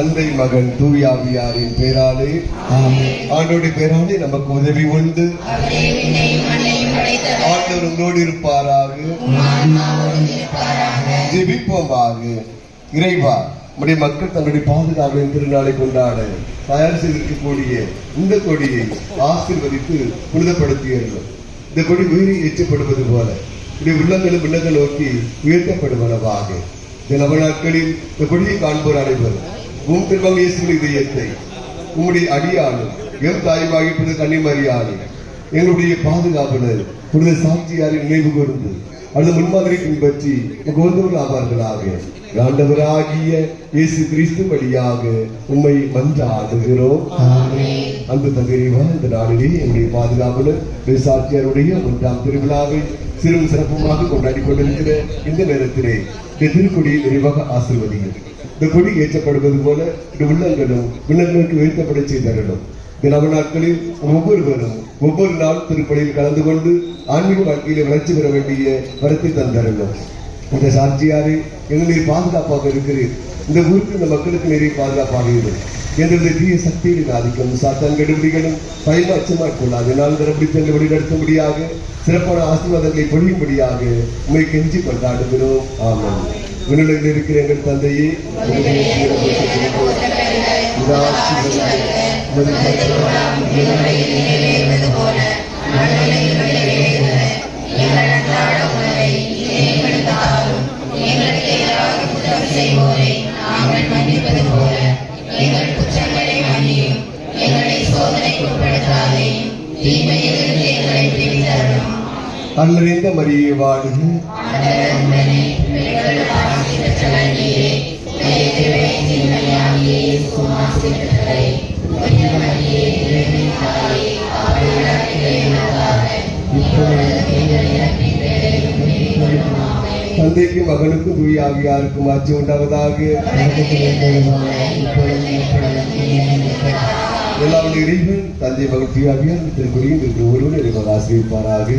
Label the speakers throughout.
Speaker 1: தந்தை மகன் தூயாவியாரின் பேராலே. ஆண்டோடைய பேராலே நமக்கு உதவி உண்டு. ஆண்டவர் உங்களோடு இருப்பாராக. ஜெபிப்போமாக. இறைவா நம்முடைய மக்கள் தங்களுடைய பாதுகாவலின் திருநாளை கொண்டாட தயார் செய்திருக்கக்கூடிய இந்த கொடியை ஆசீர்வதித்து புனிதப்படுத்தியர்கள் இந்த கொடி உயிரை ஏற்றப்படுவது போல இப்படி உள்ளங்களும் விண்ணங்கள் நோக்கி உயர்த்தப்படுவனவாக. இந்த நவநாட்களில் இந்த கொடியை காண்போர் அனைவரும். உம் திருமங்க இயேசுவின் இதயத்தை உம்முடைய அடியாளும் எம் தாய்மாகி புனித கன்னிமரியாளி எங்களுடைய பாதுகாவலர் புனித சாட்சியாரை நினைவு கூர்ந்து அந்த முன்மாதிரி பின்பற்றி கோந்தூர் ஆவார்களாக. ஆண்டவராகிய இயேசு கிறிஸ்து வழியாக உம்மை மன்றாடுகிறோம். அன்பு தந்திரிவா இந்த நாளிலே என்னுடைய பாதுகாவலர் சாட்சியாருடைய ஒன்றாம் திருவிழாவை சிறும் சிறப்புமாக கொண்டாடி கொண்டிருக்கிற இந்த நேரத்திலே திருக்கொடியை விரிவாக ஆசிர்வதிகள் இந்த கொடி ஏற்றப்படுவது போல இந்த உள்ளங்களும் உள்ளங்களுக்கு உயர்த்தப்பட செய்தரணும் இந்த நாட்களில் ஒவ்வொருவரும் ஒவ்வொரு நாள் திருப்பணியில் கலந்து கொண்டு ஆன்மீக வாழ்க்கையில வளர்ச்சி பெற வேண்டிய வரத்தை தந்தரணும் இந்த சாட்சியாரே எங்களை பாதுகாப்பாக இருக்கிறீர். இந்த ஊருக்கு இந்த மக்களுக்கு நிறைய பாதுகாப்பாக இருக்கும் எங்களுடைய தீய சக்தியின் ஆதிக்கம் சாத்தான் கெடுபிடிகளும் பயமா அச்சமா கொள்ளாது. நாள் தரப்படி சென்று வழிநடத்தும்படியாக சிறப்பான ஆசீர்வாதங்களை பொழியும்படியாக உண்மை கெஞ்சி கொண்டாடுகிறோம். ஆமாம் விண்ணுலகில் இருக்கிற எங்கள் தந்தையே உம்முடைய பெயர் போற்றப்படுவது. உம்முடைய ஆட்சி வருக. உம்முடைய அருளறிந்த மரியே வாழ்க தந்தைக்கும் மகனுக்கும் தூய ஆவியாருக்கும் ஆட்சி உண்டாவதாக எல்லாருடைய இறைவன் தந்தை மகன் தூய ஆவியார் திருக்குறியும் இன்று ஒருவன் இறைவன் ஆசிரியப்பாராக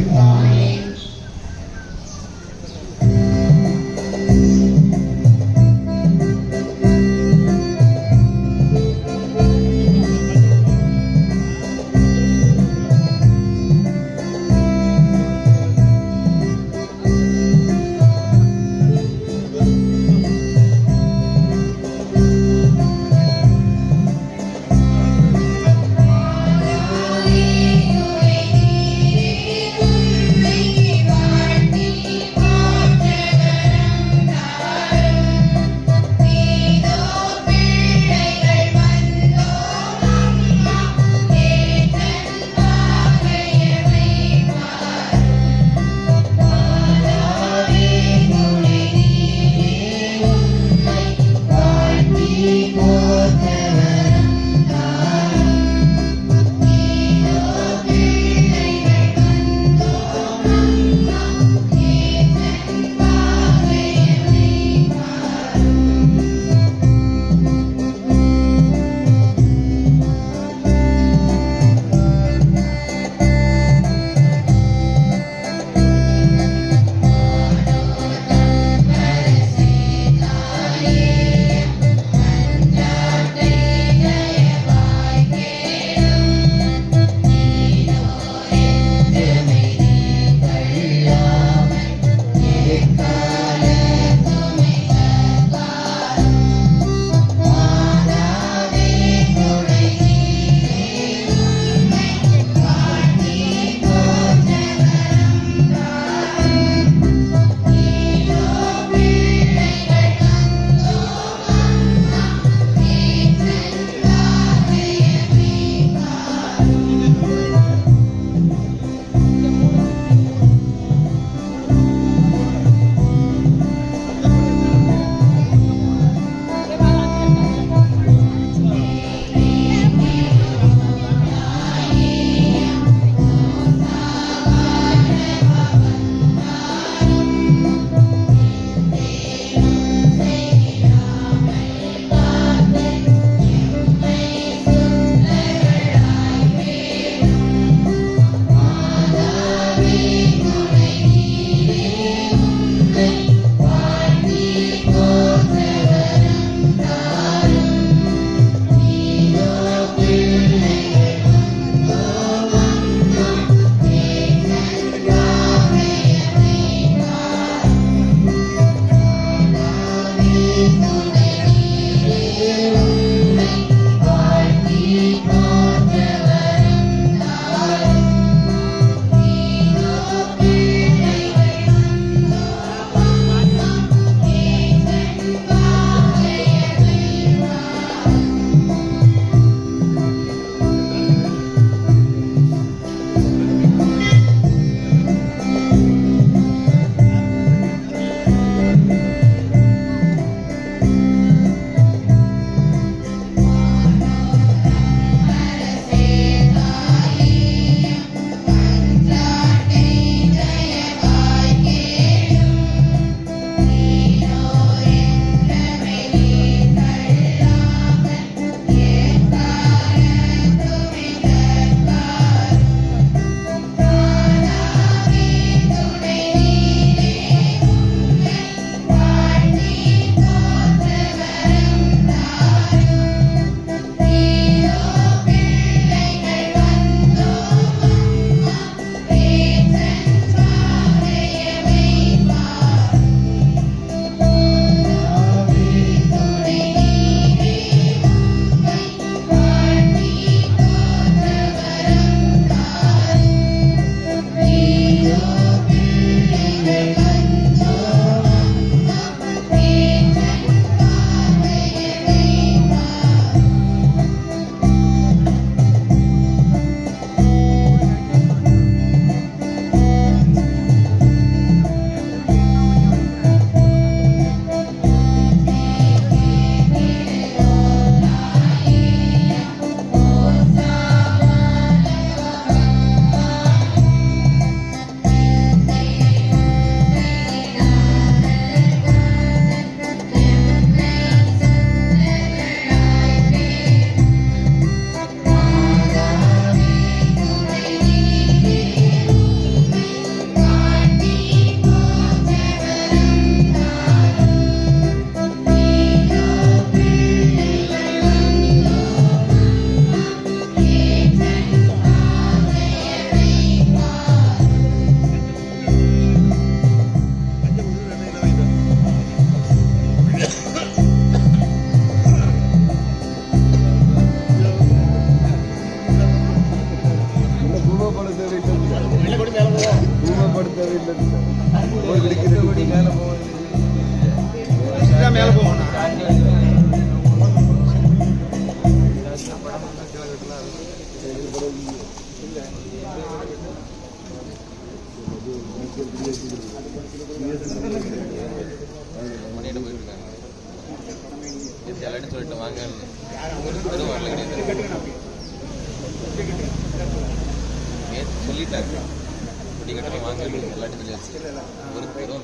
Speaker 2: எல்லா இடத்துலையும் இருக்குது ஒரு பெரும்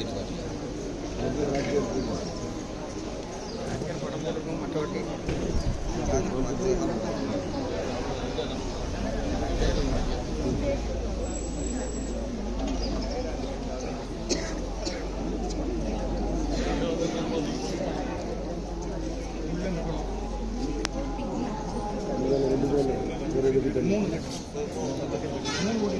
Speaker 2: இருக்கும் மற்றவர்கள் மூணு மூணு கோடி.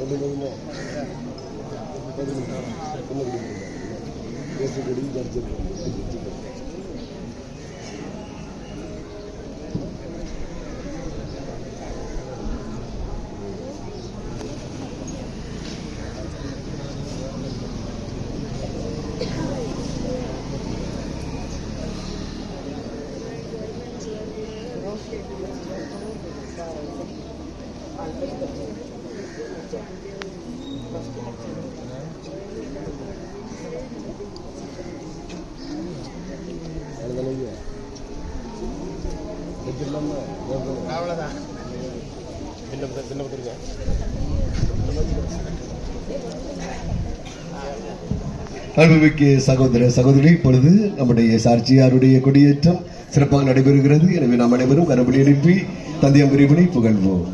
Speaker 2: പതിമൂന്ന് പതിനെട്ടാണ് ഒന്ന് കുടിക്കുന്നുണ്ടായിരുന്നു കേസ് കുടി ജഡ്ജി Thank you. ஒரு
Speaker 1: அன்புமிக்க சகோதர சகோதரி இப்பொழுது நம்முடைய சாட்சியாருடைய கொடியேற்றம் சிறப்பாக நடைபெறுகிறது. எனவே நாம் அனைவரும் கரபடி எழுப்பி தந்தையம் விரிவினை புகழ்வோம்.